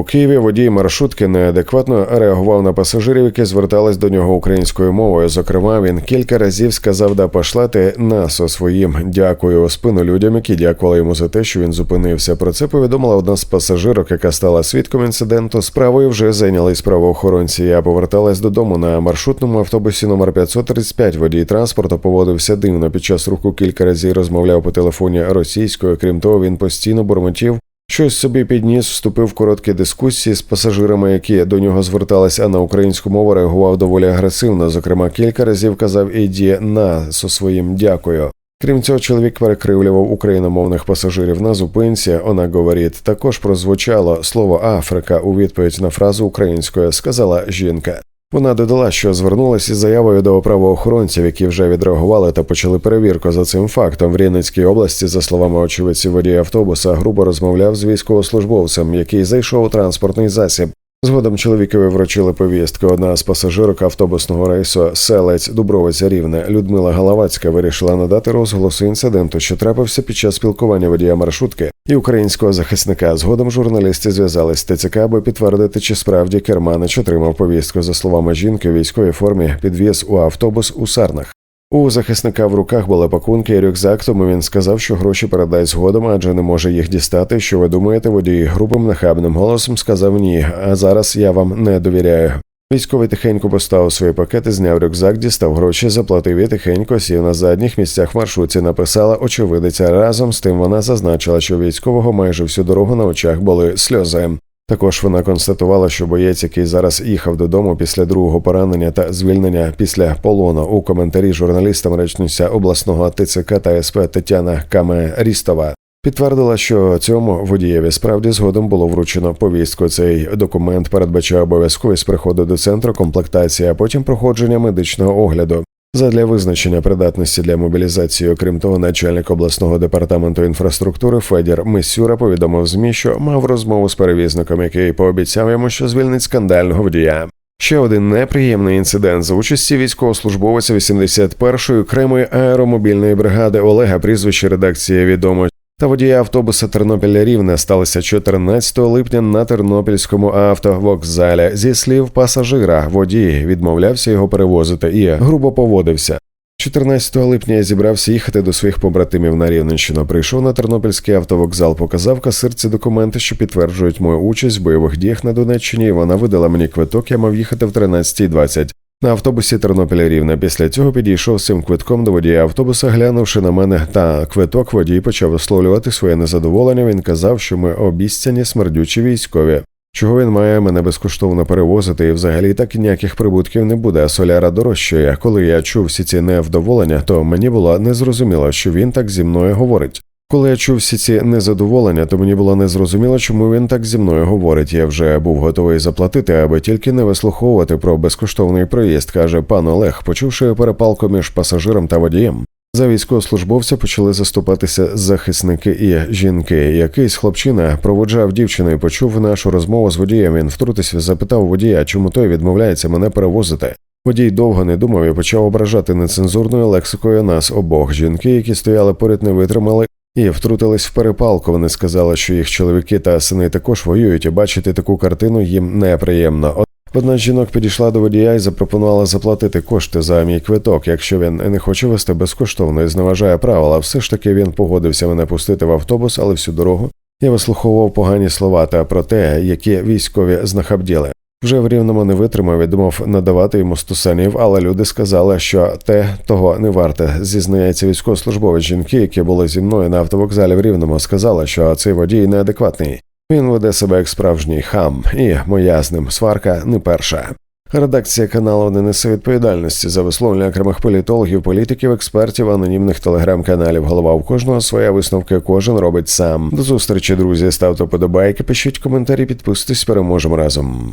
У Києві водій маршрутки неадекватно реагував на пасажирів, які звертались до нього українською мовою. Зокрема, він кілька разів сказав да пошлати нас у своїм дякую у спину людям, які дякували йому за те, що він зупинився. Про це повідомила одна з пасажирок, яка стала свідком інциденту. Справою вже зайнялись правоохоронці. Я поверталась додому на маршрутному автобусі номер 535. Водій транспорту поводився дивно. Під час руху кілька разів розмовляв по телефоні російською. Крім того, він постійно бурмотів. Щось собі підніс, вступив в короткі дискусії з пасажирами, які до нього зверталися, а на українську мову реагував доволі агресивно. Зокрема, кілька разів казав іді на со своїм дякую. Крім цього, чоловік перекривлював україномовних пасажирів на зупинці. Вона говорить. Також прозвучало слово Африка у відповідь на фразу українською, сказала жінка. Вона додала, що звернулася із заявою до правоохоронців, які вже відреагували та почали перевірку за цим фактом. В Рівненській області, за словами очевидців водій автобуса, грубо розмовляв з військовослужбовцем, який зайшов у транспортний засіб. Згодом чоловікові вручили повістки. Одна з пасажирок автобусного рейсу Селець Дубровиця Рівне Людмила Галавацька вирішила надати розголосу інциденту, що трапився під час спілкування водія маршрутки і українського захисника. Згодом журналісти зв'язались з ТЦК, аби підтвердити, чи справді керманич отримав повістку. За словами жінки, військовій формі підвіз у автобус у Сарнах. У захисника в руках були пакунки і рюкзак, тому він сказав, що гроші передасть згодом, адже не може їх дістати. Що ви думаєте, водій грубим нахабним голосом сказав ні. А зараз я вам не довіряю. Військовий тихенько поставив свої пакети, зняв рюкзак, дістав гроші, заплатив і тихенько сів на задніх місцях маршрутці. Написала очевидиця. Разом з тим вона зазначила, що військового майже всю дорогу на очах були сльози. Також вона констатувала, що боєць, який зараз їхав додому після другого поранення та звільнення після полону у коментарі журналістам речниця обласного ТЦК та СП Тетяна Камерістова. Підтвердила, що цьому водієві справді згодом було вручено повістку. Цей документ передбачає обов'язковість приходу до центру комплектації, а потім проходження медичного огляду. Задля визначення придатності для мобілізації, окрім того, начальник обласного департаменту інфраструктури Федір Мисюра повідомив змі, що мав розмову з перевізником, який пообіцяв йому, що звільнить скандального водія. Ще один неприємний інцидент за участі військовослужбовця 81-ї окремої аеромобільної бригади Олега, прізвище редакції відомо. Та водія автобуса Тернопіль Рівне сталося 14 липня на тернопільському автовокзалі. Зі слів пасажира, водій відмовлявся його перевозити і грубо поводився. 14 липня я зібрався їхати до своїх побратимів на Рівненщину. Прийшов на тернопільський автовокзал, показав касирці документи, що підтверджують мою участь в бойових діях на Донеччині. Вона видала мені квиток. Я мав їхати в 13.20. На автобусі Тернопіль Рівне. Після цього підійшов з цим квитком до водія автобуса, глянувши на мене та квиток, водій почав висловлювати своє незадоволення. Він казав, що ми обіцяні смердючі військові. Чого він має мене безкоштовно перевозити, і взагалі так ніяких прибутків не буде, соляра дорожчає. Коли я чув всі ці невдоволення, то мені було незрозуміло, що він так зі мною говорить. Коли я чув всі ці незадоволення, то мені було незрозуміло, чому він так зі мною говорить. Я вже був готовий заплатити, аби тільки не вислуховувати про безкоштовний проїзд, каже пан Олег, почувши перепалку між пасажиром та водієм. За військовослужбовця почали заступатися захисники і жінки. Якийсь хлопчина проводжав дівчину і почув нашу розмову з водієм. Він втрутився, запитав водія, чому той відмовляється мене перевозити. Водій довго не думав і почав ображати нецензурною лексикою нас обох. Жінки, які стояли поряд, не витримали і втрутились в перепалку. Вони сказали, що їх чоловіки та сини також воюють, і бачити таку картину їм неприємно. Одна з жінок підійшла до водія і запропонувала заплатити кошти за мій квиток, якщо він не хоче вести безкоштовно і зневажає правила. Все ж таки він погодився мене пустити в автобус, але всю дорогу я вислуховував погані слова та про те, які військові знахабділи. Вже в рівному не витримав і думав надавати йому стусанів, але люди сказали, що те того не варте. Зізнається військовослужбовець жінки, які були зі мною на автовокзалі в Рівному, сказала, що цей водій неадекватний. Він веде себе як справжній хам, і моя з ним сварка не перша. Редакція каналу не несе відповідальності за висловлення окремих політологів, політиків, експертів, анонімних телеграм-каналів. Голова у кожного своя висновки кожен робить сам. До зустрічі, друзі. Ставте подобайки, пишіть коментарі, підписуйтесь, переможемо разом.